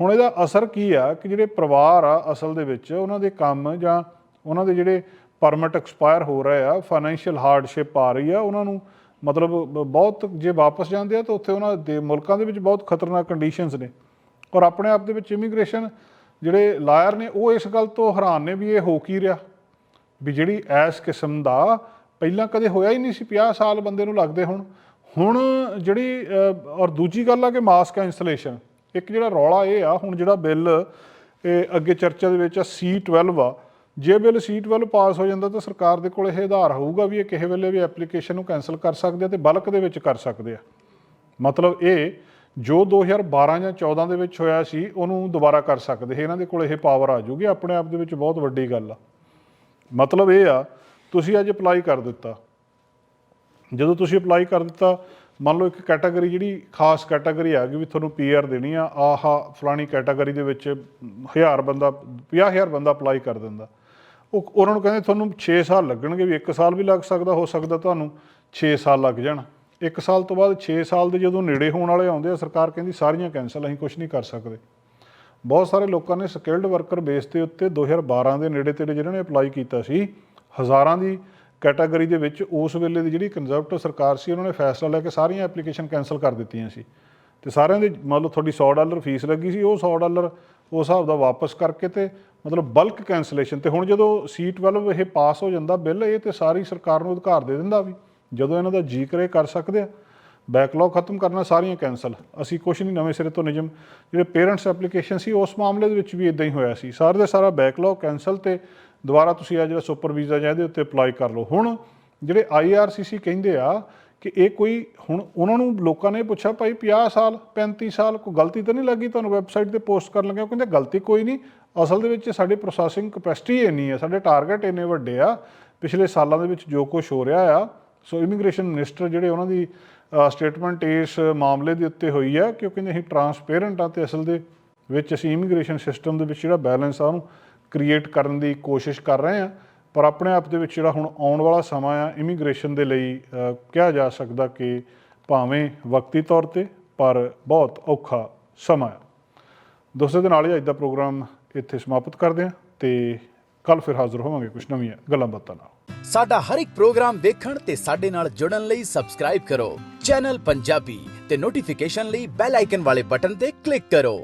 ਹੁਣ ਇਹਦਾ ਅਸਰ ਕੀ ਆ ਕਿ ਜਿਹੜੇ ਪਰਿਵਾਰ ਆ ਅਸਲ ਦੇ ਵਿੱਚ ਉਹਨਾਂ ਦੇ ਕੰਮ ਜਾਂ ਉਹਨਾਂ ਦੇ ਜਿਹੜੇ ਪਰਮਿਟ ਐਕਸਪਾਇਰ ਹੋ ਰਹੇ ਆ ਫਾਈਨੈਂਸ਼ੀਅਲ ਹਾਰਡਸ਼ਿਪ ਆ ਰਹੀ ਆ, ਉਹਨਾਂ ਨੂੰ ਮਤਲਬ ਬਹੁਤ ਜੇ ਵਾਪਸ ਜਾਂਦੇ ਆ ਤਾਂ ਉੱਥੇ ਉਹਨਾਂ ਦੇ ਮੁਲਕਾਂ ਦੇ ਵਿੱਚ ਬਹੁਤ ਖਤਰਨਾਕ ਕੰਡੀਸ਼ਨਸ ਨੇ। ਔਰ ਆਪਣੇ ਆਪ ਦੇ ਵਿੱਚ ਇਮੀਗ੍ਰੇਸ਼ਨ ਜਿਹੜੇ ਲਾਇਰ ਨੇ, ਉਹ ਇਸ ਗੱਲ ਤੋਂ ਹੈਰਾਨ ਨੇ ਵੀ ਇਹ ਹੋ ਕੀ ਰਿਹਾ। ਵੀ ਜਿਹੜੀ ਐਸ ਕਿਸਮ ਦਾ ਪਹਿਲਾਂ ਕਦੇ ਹੋਇਆ ਹੀ ਨਹੀਂ ਸੀ 50 ਸਾਲ ਬੰਦੇ ਨੂੰ ਲੱਗਦੇ ਹੁਣ। ਹੁਣ ਜਿਹੜੀ ਔਰ ਦੂਜੀ ਗੱਲ ਆ ਕਿ ਮਾਸ ਕੈਂਸਲੇਸ਼ਨ ਇੱਕ ਜਿਹੜਾ ਰੌਲਾ ਇਹ ਆ, ਹੁਣ ਜਿਹੜਾ ਬਿੱਲ ਇਹ ਅੱਗੇ ਚਰਚਾ ਦੇ ਵਿੱਚ ਆ C12 ਆ ਜੇ ਬਿੱਲ C12 ਪਾਸ ਹੋ ਜਾਂਦਾ ਤਾਂ ਸਰਕਾਰ ਦੇ ਕੋਲ ਇਹ ਆਧਾਰ ਹੋਊਗਾ ਵੀ ਇਹ ਕਿਸੇ ਵੇਲੇ ਵੀ ਐਪਲੀਕੇਸ਼ਨ ਨੂੰ ਕੈਨਸਲ ਕਰ ਸਕਦੇ ਆ ਤੇ ਬਲਕ ਦੇ ਵਿੱਚ ਕਰ ਸਕਦੇ ਆ। ਮਤਲਬ ਇਹ ਜੋ 2012 ਜਾਂ 14 ਦੇ ਵਿੱਚ ਹੋਇਆ ਸੀ, ਉਹਨੂੰ ਦੁਬਾਰਾ ਕਰ ਸਕਦੇ ਇਹਨਾਂ ਦੇ ਕੋਲ ਇਹ ਪਾਵਰ ਆ ਜੂਗੀ, ਆਪਣੇ ਆਪ ਦੇ ਵਿੱਚ ਬਹੁਤ ਵੱਡੀ ਗੱਲ ਆ। ਮਤਲਬ ਇਹ ਆ, ਤੁਸੀਂ ਅੱਜ ਅਪਲਾਈ ਕਰ ਦਿੱਤਾ। ਜਦੋਂ ਤੁਸੀਂ ਅਪਲਾਈ ਕਰ ਦਿੱਤਾ, ਮੰਨ ਲਓ ਇੱਕ ਕੈਟਾਗਰੀ ਜਿਹੜੀ ਖਾਸ ਕੈਟਾਗਰੀ ਆ ਗਈ ਵੀ ਤੁਹਾਨੂੰ ਪੀਆਰ ਦੇਣੀ ਆ, ਆਹ ਫਲਾਣੀ ਕੈਟਾਗਰੀ ਦੇ ਵਿੱਚ 1000 ਬੰਦਾ 50000 ਬੰਦਾ ਅਪਲਾਈ ਕਰ ਦਿੰਦਾ। ਉਹ ਉਹਨਾਂ ਨੂੰ ਕਹਿੰਦੇ ਤੁਹਾਨੂੰ 6 ਸਾਲ ਲੱਗਣਗੇ ਵੀ 1 ਸਾਲ ਵੀ ਲੱਗ ਸਕਦਾ, ਹੋ ਸਕਦਾ ਤੁਹਾਨੂੰ 6 ਸਾਲ ਲੱਗ ਜਾਣ। 1 ਸਾਲ ਤੋਂ ਬਾਅਦ 6 ਸਾਲ ਦੇ ਜਦੋਂ ਨੇੜੇ ਹੋਣ ਵਾਲੇ ਆਉਂਦੇ ਆ, ਸਰਕਾਰ ਕਹਿੰਦੀ ਸਾਰੀਆਂ ਕੈਨਸਲ ਅਸੀਂ ਕੁਝ ਨਹੀਂ ਕਰ ਸਕਦੇ। ਬਹੁਤ ਸਾਰੇ ਲੋਕਾਂ ਨੇ ਸਕਿਲਡ ਵਰਕਰ ਬੇਸ ਦੇ ਉੱਤੇ 2012 ਦੇ ਨੇੜੇ ਤੇੜੇ ਜਿਹਨਾਂ ਨੇ ਅਪਲਾਈ ਕੀਤਾ ਸੀ, ਹਜ਼ਾਰਾਂ ਦੀ ਕੈਟਾਗਰੀ ਦੇ ਵਿੱਚ ਉਸ ਵੇਲੇ ਦੀ ਜਿਹੜੀ ਕੰਜ਼ਰਵੇਟਿਵ ਸਰਕਾਰ ਸੀ, ਉਹਨਾਂ ਨੇ ਫੈਸਲਾ ਲੈ ਕੇ ਸਾਰੀਆਂ ਐਪਲੀਕੇਸ਼ਨ ਕੈਨਸਲ ਕਰ ਦਿੱਤੀਆਂ ਸੀ। ਤੇ ਸਾਰਿਆਂ ਦੇ ਮੰਨ ਲਓ ਤੁਹਾਡੀ 100 ਡਾਲਰ ਫੀਸ ਲੱਗੀ ਸੀ, ਉਹ 100 ਡਾਲਰ ਉਸ ਹਿਸਾਬ ਦਾ ਵਾਪਸ ਕਰਕੇ ਤੇ ਮਤਲਬ ਬਲਕ ਕੈਂਸਲੇਸ਼ਨ ਤੇ ਹੁਣ ਜਦੋਂ C12 ਇਹ ਪਾਸ ਹੋ ਜਾਂਦਾ ਬਿੱਲ, ਇਹ ਤੇ ਸਾਰੀ ਸਰਕਾਰ ਨੂੰ ਅਧਿਕਾਰ ਦੇ ਦਿੰਦਾ ਵੀ ਜਦੋਂ ਇਹਨਾਂ ਦਾ ਜੀ ਕਰੇ ਕਰ ਸਕਦੇ ਆ। ਬੈਕਲੌਗ ਖਤਮ ਕਰਨਾ ਸਾਰੀਆਂ ਕੈਨਸਲ ਅਸੀਂ ਕੁਝ ਨਹੀਂ ਨਵੇਂ ਸਿਰੇ ਤੋਂ ਨਿਯਮ, ਜਿਹੜੇ ਪੇਰੈਂਟਸ ਐਪਲੀਕੇਸ਼ਨ ਸੀ, ਉਸ ਮਾਮਲੇ ਦੇ ਵਿੱਚ ਵੀ ਇਦਾਂ ਹੀ ਹੋਇਆ ਸੀ। ਸਾਰੇ ਦਾ ਸਾਰਾ ਬੈਕਲੌਗ ਕੈਨਸਲ ਤੇ ਦੁਬਾਰਾ ਤੁਸੀਂ ਆ ਜਿਹੜਾ ਸੁਪਰ ਵੀਜ਼ਾ ਜਾਂ ਇਹਦੇ ਉੱਤੇ ਅਪਲਾਈ ਕਰ ਲਓ। ਹੁਣ ਜਿਹੜੇ ਆਈਆਰਸੀਸੀ ਕਹਿੰਦੇ ਆ ਕਿ ਇਹ ਕੋਈ ਹੁਣ ਉਹਨਾਂ ਨੂੰ ਲੋਕਾਂ ਨੇ ਪੁੱਛਿਆ, ਭਾਈ 50 ਸਾਲ 35 ਸਾਲ, ਕੋਈ ਗਲਤੀ ਤਾਂ ਨਹੀਂ ਲੱਗੀ ਤੁਹਾਨੂੰ ਵੈਬਸਾਈਟ ਤੇ ਪੋਸਟ ਕਰਨ ਲੱਗੇ ਉਹ ਕਹਿੰਦੇ, ਗਲਤੀ ਕੋਈ ਨਹੀਂ। ਅਸਲ ਦੇ ਵਿੱਚ ਸਾਡੀ ਪ੍ਰੋਸੈਸਿੰਗ ਕਪੈਸਿਟੀ ਇੰਨੀ ਹੈ, ਸਾਡੇ ਟਾਰਗੇਟ ਇੰਨੇ ਵੱਡੇ ਆ। ਪਿਛਲੇ ਸਾਲਾਂ ਦੇ ਵਿੱਚ ਜੋ ਕੁਝ ਹੋ ਰਿਹਾ ਆ, ਸੋ ਇਮੀਗ੍ਰੇਸ਼ਨ ਮਿਨਿਸਟਰ ਜਿਹੜੇ ਉਹਨਾਂ ਦੀ ਸਟੇਟਮੈਂਟ ਇਸ ਮਾਮਲੇ ਦੇ ਉੱਤੇ ਹੋਈ ਆ ਕਿ ਉਹ ਕਹਿੰਦੇ, ਅਸੀਂ ਟਰਾਂਸਪੇਰੈਂਟ ਆ ਤੇ ਅਸਲ ਦੇ ਵਿੱਚ ਅਸੀਂ ਇਮੀਗ੍ਰੇਸ਼ਨ ਸਿਸਟਮ ਦੇ ਵਿੱਚ ਜਿਹੜਾ ਬੈਲੈਂਸ ਆ ਉਹਨੂੰ ਕ੍ਰੀਏਟ ਕਰਨ ਦੀ ਕੋਸ਼ਿਸ਼ ਕਰ ਰਹੇ ਆ। ਪਰ ਆਪਣੇ ਆਪ ਦੇ ਵਿੱਚ ਜਿਹੜਾ ਹੁਣ ਆਉਣ ਵਾਲਾ ਸਮਾਂ ਆ ਇਮੀਗ੍ਰੇਸ਼ਨ ਦੇ ਲਈ ਕਿਹਾ ਜਾ ਸਕਦਾ ਕਿ ਭਾਵੇਂ ਵਕਤੀ ਤੌਰ ਤੇ, ਪਰ ਬਹੁਤ ਔਖਾ ਸਮਾਂ ਆ। ਦੋਸਤੋ ਦੇ ਨਾਲ ਹੀ ਅੱਜ ਦਾ ਪ੍ਰੋਗਰਾਮ ਇੱਥੇ ਸਮਾਪਤ ਕਰਦੇ ਹਾਂ ਤੇ ਕੱਲ ਫਿਰ ਹਾਜ਼ਰ ਹੋਵਾਂਗੇ ਕੁਝ ਨਵੀਆਂ ਗੱਲਾਂ ਬਾਤਾਂ ਨਾਲ। ਸਾਡਾ ਹਰ ਇੱਕ ਪ੍ਰੋਗਰਾਮ ਦੇਖਣ ਤੇ ਸਾਡੇ ਨਾਲ ਜੁੜਨ ਲਈ ਸਬਸਕ੍ਰਾਈਬ ਕਰੋ। ਚੈਨਲ ਪੰਜਾਬੀ ਤੇ ਨੋਟੀਫਿਕੇਸ਼ਨ ਲਈ ਬੈਲ ਆਈਕਨ ਵਾਲੇ ਬਟਨ ਤੇ ਕਲਿੱਕ ਕਰੋ।